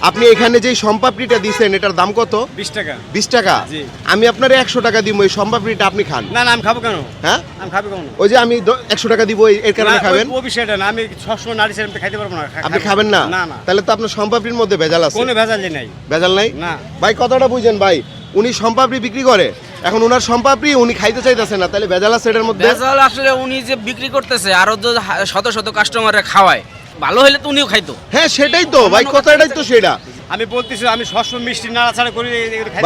আপনি এখানে যে সম্পাপড়িটা দিছেন এটার দাম কত? বিশ টাকা। বিশ টাকা? জি। আমি আপনার একশো টাকা দিব এই সম্পাপড়িটা আপনি খান। না না আমি খাব কেন? হ্যাঁ? আমি খাব কেন? ওই যে আমি একশো টাকা দিব এই- এর কারণে না, খাবেন? ওই- ওই বিষয়টা না আমি সবসময় নারী ছেলে খাইতে পারব না খা- আপনি খাবেন না? না না। তাহলে তো আপনার সম্পাপড়ির মধ্যে ভেজাল আছে। কোনো ভেজালি নাই। ভেজাল নাই? না। ভাই কথাটা বুঝেন ভাই উনি সম্পাপড়ি বিক্রি করে এখন ওনার সম্পাপড়ি উনি খাইতে চাইতেছে না তাহলে ভেজাল আছে এটার মধ্যে? ভেজাল আসলে উনি যে বিক্রি করতেছে আরও যে হা- শত শত কাস্টমাররা খাওয়ায় ভালো হলে তো উনিও খাইতো। হ্যাঁ সেটাই তো। ভাই কথাটাই তো সেটা। আমি বলতেছি আমি সবসময় মিষ্টি নাড়াচাড়া করি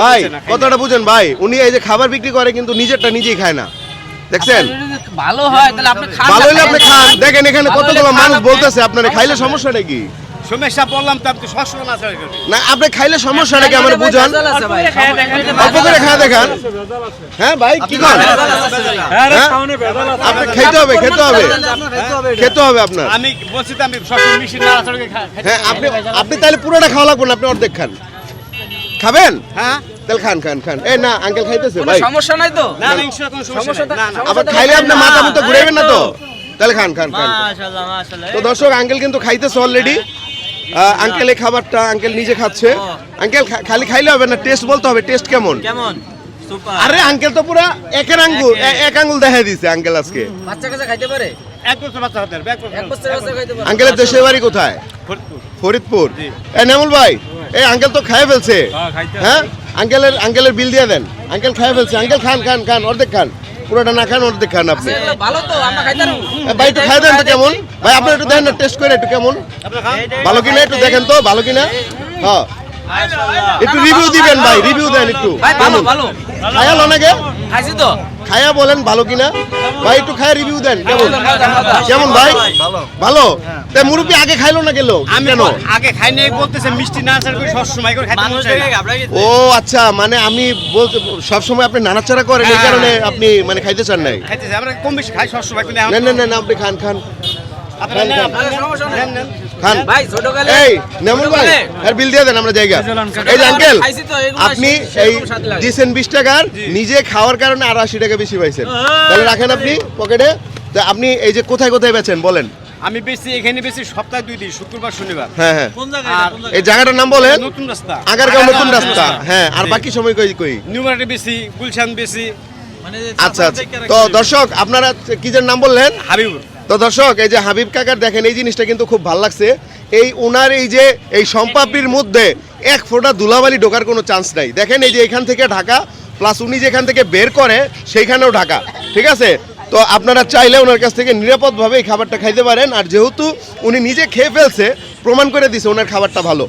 ভাই। কথাটা বুঝেন ভাই উনি এই যে খাবার বিক্রি করে কিন্তু নিজেরটা নিজেই খায় না। দেখছেন? ভালো হয় তাহলে আপনি খান ভালো হলে আপনি খান দেখেন এখানে কত মানুষ বলতেছে আপনারা খাইলে সমস্যাটা কি? সমস্যা বললাম তো আপনি সবসময় না আপনি খাইলে আমার বুঝান। অল্প করে খাওয়া দেখান। হ্যাঁ ভাই কি করেন? আছে ভাই। হ্যাঁ? আপনি খেতে হবে খেতে হবে। আপনার হবে। খেতে হবে আমি বলছি তো আমি সবসময় হ্যাঁ আপনি আপনি তাহলে পুরোটা খাওয়া লাগবে না আপনি অর্ধেক খান। খাবেন? হ্যাঁ? তাহলে খান খান খান। এই না আঙ্কেল খাইতেছে ভাই। সমস্যা নাই তো? না না ইনশাআল্লাহ কোনো সমস্যা সমস্যা না না। আবার খাইলে আপনি মাথা মতো ঘুরাইবেন না তো? তাহলে খান খান খান। তো দর্শক আঙ্কেল কিন্তু খাইতেছে অলরেডি আঙ্কেল এই খাবারটা আঙ্কেল নিজে খাচ্ছে। আঙ্কেল খালি খাইলে হবে না? টেস্ট বলতে হবে টেস্ট কেমন? কেমন? আরে আঙ্কেল তো পুরা একের আঙ্গুল এক। আঙ্গুল দেখাই দিছে আঙ্কেল আজকে। বাচ্চা কাছে খাইতে পারে? এক বছর বাচ্চা হতে পারবে, এক বছর এক বছর বাচ্চা খাইতে পারে। আঙ্কেলের দেশের বাড়ি কোথায়? ফরিদপুর। ফরিদপুর? জি। এ নেমুল ভাই এই আঙ্কেল তো খাই ফেলছে। হ্যাঁ আঙ্কেলের আঙ্কেলের বিল দিয়ে দেন। আঙ্কেল খাই ফেলছে। আঙ্কেল খান খান খান অর্ধেক খান। পুরোটা না খান অর্ধেক খান আপনি। ভালো তো আমরা খাইতে পারব। ভাই একটু খাই দেন তো কেমন? ভাই আপনি একটু দেখেন না টেস্ট করে একটু কেমন? ভালো কি কিনা একটু দেখেন তো ভালো কিনা? হ্যাঁ। একটু রিভিউ দিবেন ভাই রিভিউ দেন একটু। ভাই ভালো কেমন? ভালো। খায়া লনাগে খাইছি তো। খায়া বলেন ভালো কিনা? ভাই একটু খায়া রিভিউ দেন কেমন। কেমন ভাই? ভালো? মুরব্বী আগে খাইলো না গেল? আমি কেন? আগে খাই নাই বলতেছে মিষ্টি নাড়াচাড়া করে সবসময় করে খাইতে মন চায় না। ও আচ্ছা মানে আমি বলতে সবসময় আপনি নানাচাড়া করেন এই হ্যাঁ। কারণে আপনি মানে খাইতে চান নাই? খাইতেছে আমরা কম বেশি খাই কিন্তু এখন- না না না না, আপনি খান খান। আপনারা নেন, খান, ভাই ছোট কালে এই নেমন ভাই আর বিল দিয়ে দেন আমরা জায়গা। এই যে আঙ্কেল আপনি এই লাগে। বিশ টাকার নিজে খাওয়ার কারণে আর আশি টাকা বেশি পাইছেন। তাহলে রাখেন আপনি পকেটে। তো আপনি এই যে কোথায় কোথায় বেচেন বলেন। আমি বেশি এখানে বেশি সপ্তাহে দুই দিন শুক্রবার শনিবার। হ্যাঁ হ্যাঁ। এই জায়গাটার নাম বলেন। নতুন রাস্তা। আগারগাঁও নতুন রাস্তা। হ্যাঁ আর বাকি সময় কই কই? নিউমার্টে বেশি গুলশান বেশি আচ্ছা আচ্ছা। তো দর্শক আপনারা কি যেন নাম বললেন? হাবিবুর। তো দর্শক, এই যে হাবিব কাকার দেখেন, এই জিনিসটা কিন্তু খুব ভালো লাগছে। এই ওনার এই যে, এই সম্পাপির মধ্যে এক ফোঁটা ধুলাবালি ঢোকার কোনো চান্স নাই। দেখেন, এই যে এখান থেকে ঢাকা প্লাস উনি যেখান থেকে বের করে, সেইখানেও ঢাকা। ঠিক আছে? তো আপনারা চাইলে ওনার কাছ থেকে নিরাপদভাবে এই খাবারটা খাইতে পারেন। আর যেহেতু উনি নিজে খেয়ে ফেলছে, প্রমাণ করে দিছে ওনার খাবারটা ভালো।